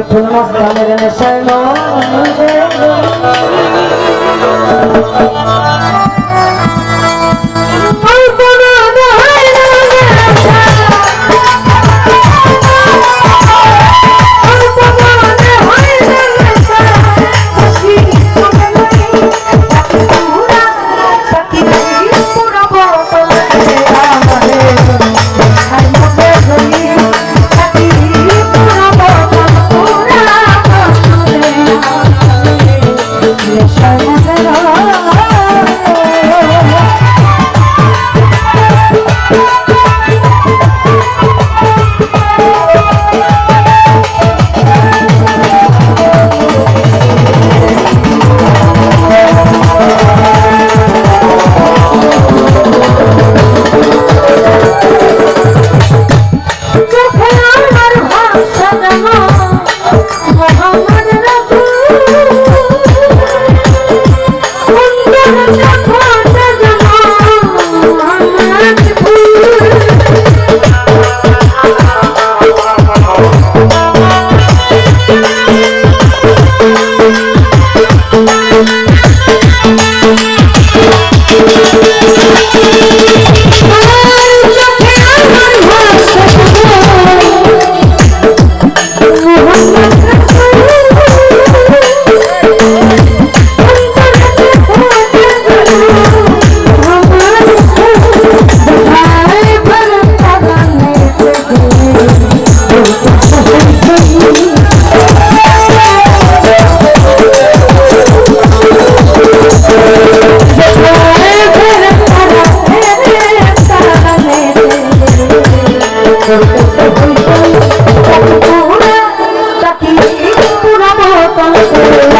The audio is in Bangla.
মিঠুন মস্তানের নেশায় নজে Música